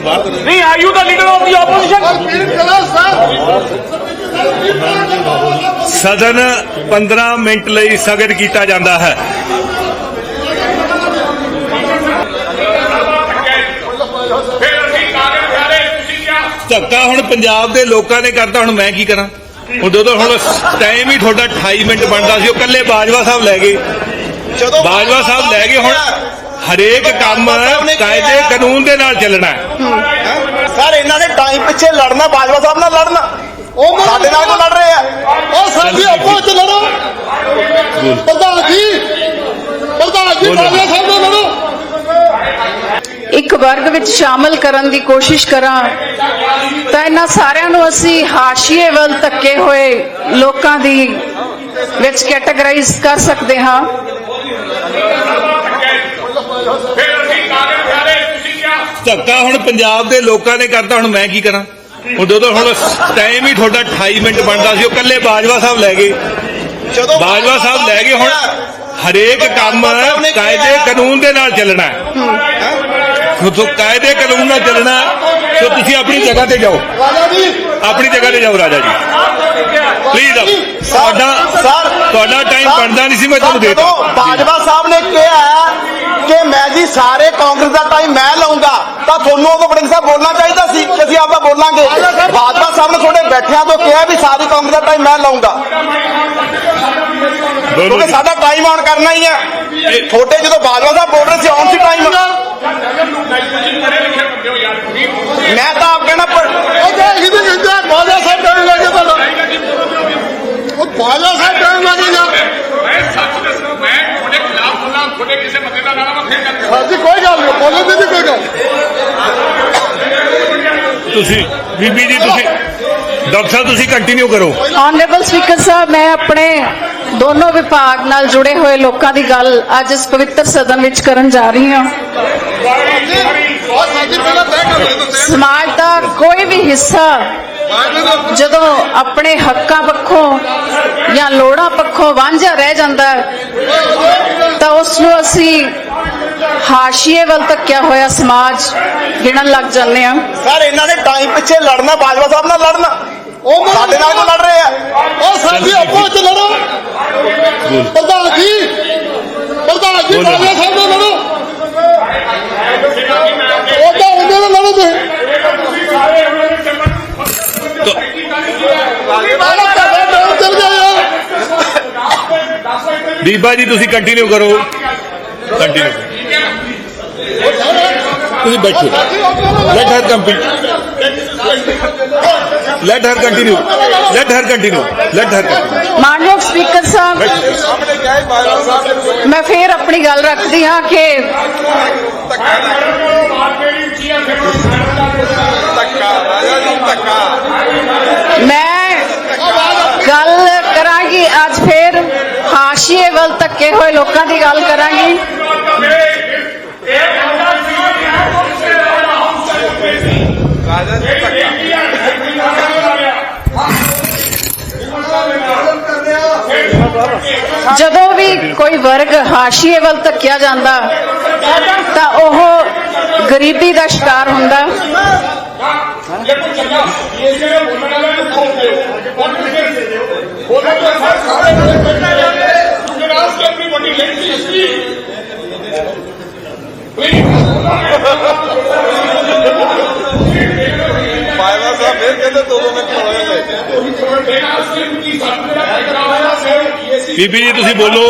ਬਾਹਰ ਕਰੋ ਨਹੀਂ? ਸਦਨ 15 ਮਿੰਟ ਲਈ ਸਥਗਿਤ ਕੀਤਾ ਜਾਂਦਾ ਹੈ। ਧੱਕਾ ਹੁਣ ਪੰਜਾਬ ਦੇ ਲੋਕਾਂ ਨੇ ਕਰਤਾ ਹੁਣ ਮੈਂ ਕੀ ਕਰਾਂ? ਹੁਣ ਜਦੋਂ ਹੁਣ ਟਾਈਮ ਹੀ ਤੁਹਾਡਾ 28 ਮਿੰਟ ਬਣਦਾ ਸੀ ਉਹ ਕੱਲੇ ਬਾਜਵਾ ਸਾਹਿਬ ਲੈ ਗਏ। ਜਦੋਂ ਬਾਜਵਾ ਸਾਹਿਬ ਲੈ ਗਏ ਹੁਣ ਹਰੇਕ ਕੰਮ ਕਾਇਦੇ ਕਾਨੂੰਨ ਦੇ ਨਾਲ ਚੱਲਣਾ ਹੈ। ਸਰ ਇਹਨਾਂ ਨੇ ਟਾਈਮ ਪਿੱਛੇ ਲੜਨਾ ਬਾਜਵਾ ਸਾਹਿਬ ਨਾਲ ਲੜਨਾ। ਉਹ ਸਾਡੇ ਨਾਲ ਕਿਉਂ ਲੜ ਰਹੇ ਆ। ਉਹ ਸਾਡੀ ਆਪੋ ਚ ਲੜੋ। ਪ੍ਰਧਾਨ ਜੀ ਪ੍ਰਧਾਨ ਜੀ। ਬਾਜਵਾ ਸਾਹਿਬ ਨਾਲ ਲੜੋ। ਇੱਕ ਵਰਗ ਵਿੱਚ ਸ਼ਾਮਲ ਕਰਨ ਦੀ ਕੋਸ਼ਿਸ਼ ਕਰਾਂ ਤਾਂ ਇਹਨਾਂ ਸਾਰਿਆਂ ਨੂੰ ਅਸੀਂ ਹਾਸ਼ੀਏ ਵੱਲ ਧੱਕੇ ਹੋਏ ਲੋਕਾਂ ਦੀ ਵਿੱਚ ਕੈਟਾਗਰਾਈਜ਼ ਕਰ ਸਕਦੇ ਹਾਂ ਫਿਰ ਅਸੀਂ ਕਾਗਜ਼ ਸਾਰੇ ਤੁਸੀਂ ਕਿਹਾ ਧੱਕਾ ਹੁਣ ਪੰਜਾਬ ਦੇ ਲੋਕਾਂ ਨੇ ਕਰਤਾ ਹੁਣ ਮੈਂ ਕੀ ਕਰਾਂ? ਹੁਣ ਜਦੋਂ ਹੁਣ ਟਾਈਮ ਹੀ ਤੁਹਾਡਾ 28 ਮਿੰਟ ਬਣਦਾ ਸੀ ਉਹ ਕੱਲੇ ਬਾਜਵਾ ਸਾਹਿਬ ਲੈ ਗਏ। ਜਦੋਂ ਬਾਜਵਾ ਸਾਹਿਬ ਲੈ ਗਏ ਹੁਣ ਹਰੇਕ ਕੰਮ ਕਾਇਦੇ ਕਾਨੂੰਨ ਦੇ ਨਾਲ ਚੱਲਣਾ ਹੈ। ਸੋ ਕਾਇਦੇ ਕਾਨੂੰਨ ਨਾਲ ਚੱਲਣਾ। ਸੋ ਤੁਸੀਂ ਆਪਣੀ ਜਗ੍ਹਾ ਤੇ ਜਾਓ। ਆਪਣੀ ਜਗ੍ਹਾ ਤੇ ਜਾਓ ਰਾਜਾ ਜੀ। ਪਲੀਜ਼ ਤੁਹਾਡਾ ਤੁਹਾਡਾ ਟਾਈਮ ਬਣਦਾ ਨਹੀਂ ਸੀ ਮੈਂ ਤੁਹਾਨੂੰ ਸਰ, ਦੇਤਾ। ਬਾਜਵਾ ਸਾਹਿਬ ਨੇ ਕਿਹਾ ਕਿ ਮੈਂ ਜੀ ਸਾਰੇ ਕਾਂਗਰਸ ਦਾ ਟਾਈਮ ਮੈਂ ਲਊਂਗਾ ਤਾਂ ਤੁਹਾਨੂੰ ਉਦੋਂ ਵੜਿੰਗ ਸਾਹਿਬ ਬੋਲਣਾ ਚਾਹੀਦਾ ਸੀ ਕਿ ਅਸੀਂ ਆਪਦਾ ਬੋਲਾਂਗੇ। ਬਾਜਵਾ ਸਾਹਿਬ ਨੇ ਤੁਹਾਡੇ ਬੈਠਿਆਂ ਤੋਂ ਕਿਹਾ ਵੀ ਸਾਰੀ ਕਾਂਗਰਸ ਦਾ ਟਾਈਮ ਮੈਂ ਲਊਂਗਾ ਬੋਲੋ ਕਿਉਂਕਿ ਜੀ। ਸਾਡਾ ਟਾਈਮ ਆਨ ਕਰਨਾ ਹੀ ਹੈ। ਤੁਹਾਡੇ ਜਦੋਂ ਬਾਜਵਾ ਸਾਹਿਬ ਬੋਲ ਰਹੇ ਸੀ ਆਨ ਸੀ ਟਾਈਮ ਮੈਂ ਤਾਂ ਆਪ ਕਹਿਣਾ ਪਰ ਉਹ ਜੇ ਸਾਹਿਬ ਟਾਈਮ ਲੱਗੇ ਤੁਹਾਡਾ ਉਹ ਬਾਜਵਾ ਸਾਹਿਬ ਟਾਈਮ ਲੱਗੇਗਾ ਮੈਂ ਸੱਚ ਦੱਸਣਾ ਮੈਂ ਤੁਹਾਡੇ ਖਿਲਾਫ ਬੋਲਾਂ ਤੁਹਾਡੇ ਕਿਸੇ ਸਾਡੀ ਕੋਈ ਗੱਲ ਨਹੀਂ ਬੋਲਣ ਦੀ ਕੋਈ ਗੱਲ ਤੁਸੀਂ ਬੀਬੀ ਜੀ ਤੁਸੀਂ ਡਾਕਟਰ ਸਾਹਿਬ ਤੁਸੀਂ ਕੰਟੀਨਿਊ ਕਰੋ। ਆਨਰੇਬਲ ਸਪੀਕਰ ਸਾਹਿਬ ਮੈਂ ਆਪਣੇ ਦੋਨੋਂ ਵਿਭਾਗ ਨਾਲ ਜੁੜੇ ਹੋਏ ਲੋਕਾਂ ਦੀ ਗੱਲ ਅੱਜ ਇਸ ਪਵਿੱਤਰ ਸਦਨ ਵਿੱਚ ਕਰਨ ਜਾ ਰਹੀ ਹਾਂ। ਸਮਾਜ ਕੋਈ ਹਿੱਸਾ ਜਦੋਂ ਆਪਣੇ ਹੱਕਾਂ ਪੱਖੋਂ ਜਾਂ ਲੋੜਾਂ ਪੱਖੋਂ ਵਾਂਝਾ ਰਹਿ ਜਾਂਦਾ ਹੈ, ਤਾਂ ਉਸ ਨੂੰ ਅਸੀਂ ਹਾਸ਼ੀਏ ਵੱਲ ਧੱਕਿਆ ਹੋਇਆ ਸਮਾਜ ਗਿਣਨ ਲੱਗ ਜਾਂਦੇ ਹਾਂ। ਸਰ ਇਹਨਾਂ ਨੇ ਟਾਈਮ ਪਿੱਛੇ ਲੜਨਾ ਬਾਜਵਾ ਸਾਹਿਬ ਨਾਲ ਲੜਨਾ। ਉਹ ਸਾਡੇ ਨਾਲ ਲੜ ਰਹੇ ਆ? ਉਹ ਸਾਡੀ ਆਪੋ ਚ ਲੜੋ। ਪ੍ਰਧਾਨ ਜੀ ਪ੍ਰਧਾਨ ਜੀ। ਬਾਜਵਾ ਸਾਹਿਬ ਨਾਲ ਲੜੋ। ਉਹ ਤਾਂ ਉਹਦੇ ਨਾਲ ਲੜੋ ਤੁਸੀਂ ਬਾਲਾ ਤੁਹਾਡਾ ਨਾਮ ਚੱਲ ਜਾਇਆ ਬੀਬਾ ਜੀ ਤੁਸੀਂ ਕੰਟੀਨਿਊ ਕਰੋ। ਕੰਟੀਨਿਊ ਤੁਸੀਂ ਬੈਠੋ। Let her complete let her continue let her continue let her continue ਮਾਨਯੋਗ ਸਪੀਕਰ ਸਾਹਿਬ ਮੈਂ ਫੇਰ ਆਪਣੀ ਗੱਲ ਰੱਖਦੀ ਹਾਂ ਕਿ ਮੈਂ ਗੱਲ ਕਰਾਂਗੀ ਅੱਜ ਫੇਰ ਹਾਸ਼ੀਏ ਵੱਲ ਧੱਕੇ ਹੋਏ ਲੋਕਾਂ ਦੀ ਗੱਲ ਕਰਾਂਗੀ। ਜਦੋਂ ਵੀ ਕੋਈ ਵਰਗ ਹਾਸ਼ੀਏ ਵੱਲ ਧੱਕਿਆ ਜਾਂਦਾ, ਤਾਂ ਉਹ ਗਰੀਬੀ ਦਾ ਸ਼ਿਕਾਰ ਹੁੰਦਾ। ਬਾਜਵਾ ਸਾਹਿਬ ਫਿਰ ਕਹਿੰਦੇ ਦੋ ਦੋ ਮਿੰਟ ਹੋਏ ਬੀਬੀ ਜੀ ਤੁਸੀਂ ਬੋਲੋ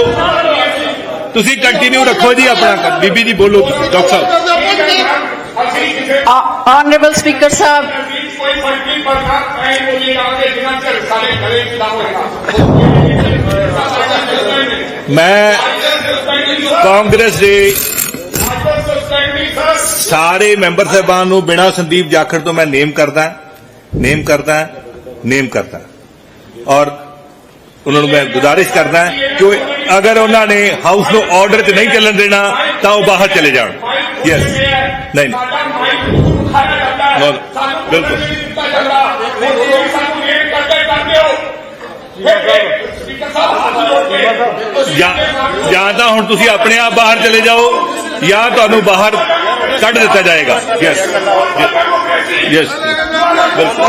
ਤੁਸੀਂ ਕੰਟੀਨਿਊ ਰੱਖੋ ਜੀ ਆਪਣਾ ਬੀਬੀ ਜੀ ਬੋਲੋ ਡਾਕਟਰ ਸਾਹਿਬ ਆਨਰੇਬਲ ਸਪੀਕਰ ਸਾਹਿਬ ਕੋਈ ਫ਼ਰਕ ਨਹੀਂ ਪੜਦਾ ਐ ਬੋਲੀ ਲਾਉਂਦੇ ਜਿੰਨਾ ਚਿਰ ਸਾਰੇ ਗਲੇ ਚ ਨਾ ਹੋਏਗਾ ਮੈਂ ਕਾਂਗਰਸ ਦੇ ਸਾਰੇ ਮੈਂਬਰ ਸਾਹਿਬਾਨ ਨੂੰ ਬਿਨਾਂ ਸੰਦੀਪ ਜਾਖੜ ਤੋਂ ਮੈਂ ਨੇਮ ਕਰਦਾ ਨੇਮ ਕਰਦਾ ਨੇਮ ਕਰਦਾ ਔਰ ਉਹਨਾਂ ਨੂੰ ਮੈਂ ਗੁਜ਼ਾਰਿਸ਼ ਕਰਦਾ ਕਿ ਉਹ- ਅਗਰ ਉਹਨਾਂ ਨੇ ਹਾਊਸ ਨੂੰ ਆਰਡਰ 'ਚ ਨਹੀਂ ਚੱਲਣ ਦੇਣਾ ਤਾਂ ਉਹ ਬਾਹਰ ਚਲੇ ਜਾਣ ਯੈਸ ਨਹੀਂ ਨਹੀਂ No, no, ਬਿਲਕੁਲ। ਸਪੀਕਰ ਸਾਹਿਬ ਜਾਂ ਜਾਂ ਤਾਂ ਹੁਣ ਤੁਸੀਂ ਆਪਣੇ ਆਪ ਬਾਹਰ ਚਲੇ ਜਾਓ ਜਾਂ ਤੁਹਾਨੂੰ ਬਾਹਰ ਕੱਢ ਦਿੱਤਾ ਜਾਏਗਾ ਯੈਸ ਯੈਸ ਬਿਲਕੁਲ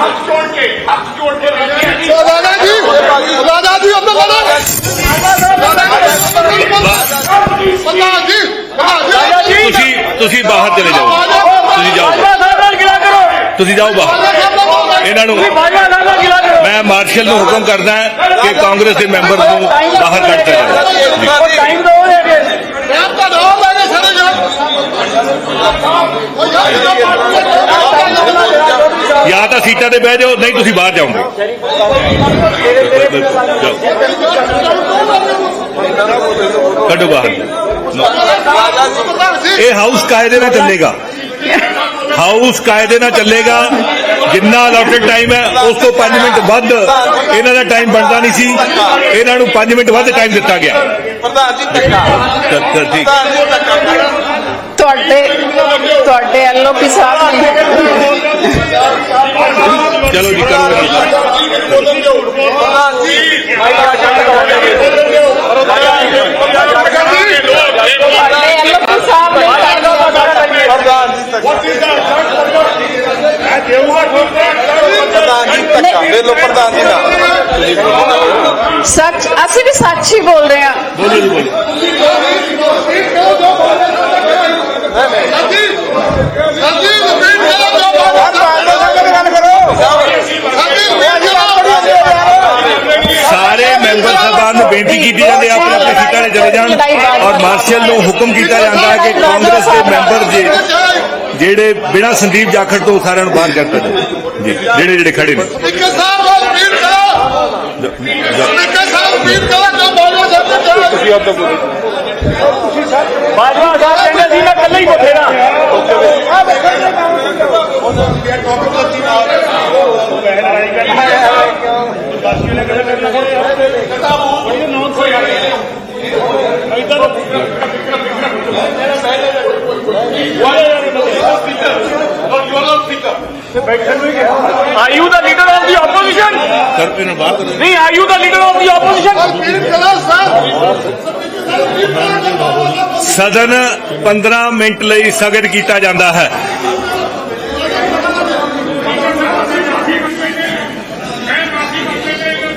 ਹੱਥ ਜੋੜ ਕੇ ਹੱਥ ਜੋੜ ਕੇ ਬੇਨਤੀ ਹੈ ਜੀ ਰਾਜਾ ਜੀ ਰਾਜਾ ਜੀ ਅੰਦਰ ਲੜੋ ਪ੍ਰਧਾਨ ਜੀ ਰਾਜਾ ਜੀ ਤੁਸੀਂ ਤੁਸੀਂ ਬਾਹਰ ਚਲੇ ਜਾਓ ਤੁਸੀਂ ਜਾਓ ਤੁਸੀਂ ਜਾਓ ਬਾਹਰ। ਇਹਨਾਂ ਨੂੰ ਮੈਂ ਮਾਰਸ਼ਲ ਨੂੰ ਹੁਕਮ ਕਰਦਾ ਕਿ ਕਾਂਗਰਸ ਦੇ ਮੈਂਬਰ ਨੂੰ ਬਾਹਰ ਕੱਢ ਦਿੱਤਾ ਜਾਂ ਤਾਂ ਸੀਟਾਂ ਤੇ ਬਹਿ ਜਾਓ ਨਹੀਂ ਤੁਸੀਂ ਬਾਹਰ ਜਾਓਗੇ। ਜਾਓ। ਕੱਢੋ ਬਾਹਰ। ਇਹ ਹਾਊਸ ਕਾਇਦੇ ਨਾਲ ਚੱਲੇਗਾ? ਹਾਊਸ ਕਾਇਦੇ ਨਾਲ ਚੱਲੇਗਾ ਜਿੰਨਾ ਅਲਾਟਡ ਟਾਈਮ ਹੈ ਉਸ ਤੋਂ 5 ਮਿੰਟ ਵੱਧ ਇਹਨਾਂ ਦਾ ਟਾਈਮ ਬਣਦਾ ਨਹੀਂ ਸੀ। ਇਹਨਾਂ ਨੂੰ 5 ਮਿੰਟ ਵੱਧ ਟਾਈਮ ਦਿੱਤਾ ਗਿਆ। ਪ੍ਰਧਾਨ ਜੀ ਧੱਕਾ। ਪ੍ਰਧਾਨ ਜੀ ਧੱਕਾ। ਤੁਹਾਡੇ ਤੁਹਾਡੇ ਐਲਓਪੀ ਸਾਹਿਬ ਚਲੋ ਜੀ ਕਰੋ। ਜੀ ਪ੍ਰਧਾਨ ਜੀ ਤੁਹਾਡੇ ਐਲਓਪੀ ਸਾਹਿਬ ਨੇ ਪ੍ਰਧਾਨ ਜੀ ਧੱਕਾ ਪ੍ਰਧਾਨ ਜੀ ਧੱਕਾ ਦੇ ਲੋ ਪ੍ਰਧਾਨ ਜੀ ਦਾ। ਸੱਚ ਅਸੀਂ ਵੀ ਸੱਚ ਹੀ ਬੋਲ ਰਹੇ ਹਾਂ। ਬੋਲੋ ਜੀ ਬੋਲੋ। ਸਾਰੇ ਮੈਂਬਰ ਸਾਹਿਬਾਨ ਨੂੰ ਬੇਨਤੀ ਕੀਤੀ ਜਾਂਦੀ ਹੈ ਆਪਣੇ ਆਪਣੇ ਸੀਟਾਂ ਤੇ ਚਲੇ ਜਾਣ। ਔਰ ਮਾਰਸ਼ਲ ਨੂੰ ਹੁਕਮ ਕੀਤਾ ਜਾਂਦਾ ਹੈ ਕਿ ਕਾਂਗਰਸ ਦੇ ਮੈਂਬਰ ਜੀ ਜਿਹੜੇ ਬਿਨਾਂ ਸੰਦੀਪ ਜਾਖੜ ਤੋਂ ਸਾਰਿਆਂ ਨੂੰ ਬਾਹਰ ਜਾਵੇ। ਜੀ ਜਿਹੜੇ ਜਿਹੜੇ ਖੜੇ ਨੇ। ਇੱਕ ਸਾਹਿਬ ਨੂੰ ਰਿਪੀਟ ਕਰੋ ਜ- ਜ- ਇੱਕ ਸਾਹਿਬ ਰਿਪੀਟ ਕਰੋ ਜੋ ਬਾਜਵਾ ਸਾਹਿਬ ਨੇ ਬਾਜਵਾ ਕਹਿੰਦੇ ਸੀ ਮੈਂ ਕਰ ਇਹਨਾਂ ਨੂੰ ਬਾਹਰ ਕਰੋ ਨਹੀਂ of the opposition? ਰਿਪੀਟ ਕਰੋ ਸਾਹਿਬ ਸਦਨ 15 ਮਿੰਟ ਲਈ ਸਥਗਿਤ ਕੀਤਾ ਜਾਂਦਾ ਹੈ